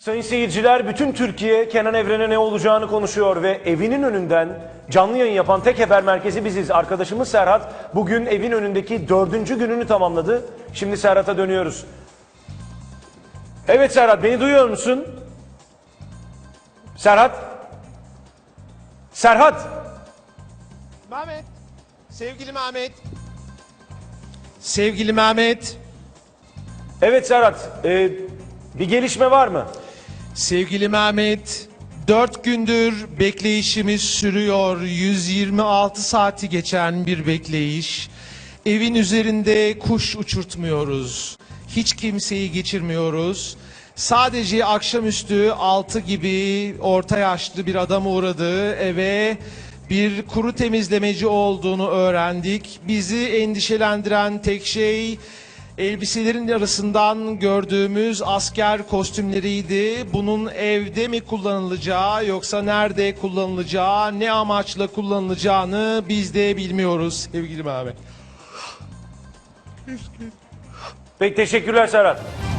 Sayın seyirciler, bütün Türkiye Kenan Evren'e ne olacağını konuşuyor ve evinin önünden canlı yayın yapan tek haber merkezi biziz. Arkadaşımız Serhat bugün evin önündeki dördüncü gününü tamamladı. Şimdi Serhat'a dönüyoruz. Evet Serhat, beni duyuyor musun? Serhat? Serhat? Mehmet. Sevgili Mehmet. Sevgili Mehmet. Evet Serhat, e, bir gelişme var mı? Sevgili Mehmet. Dört gündür bekleyişimiz sürüyor. 126 saati geçen bir bekleyiş. Evin üzerinde kuş uçurtmuyoruz. Hiç kimseyi geçirmiyoruz. Sadece akşamüstü 6 gibi orta yaşlı bir adam uğradı eve bir kuru temizlemeci olduğunu öğrendik. Bizi endişelendiren tek şey elbiselerin arasından gördüğümüz asker kostümleriydi. Bunun evde mi kullanılacağı yoksa nerede kullanılacağı, ne amaçla kullanılacağını biz de bilmiyoruz sevgili Mehmet. Peki teşekkürler Serhat.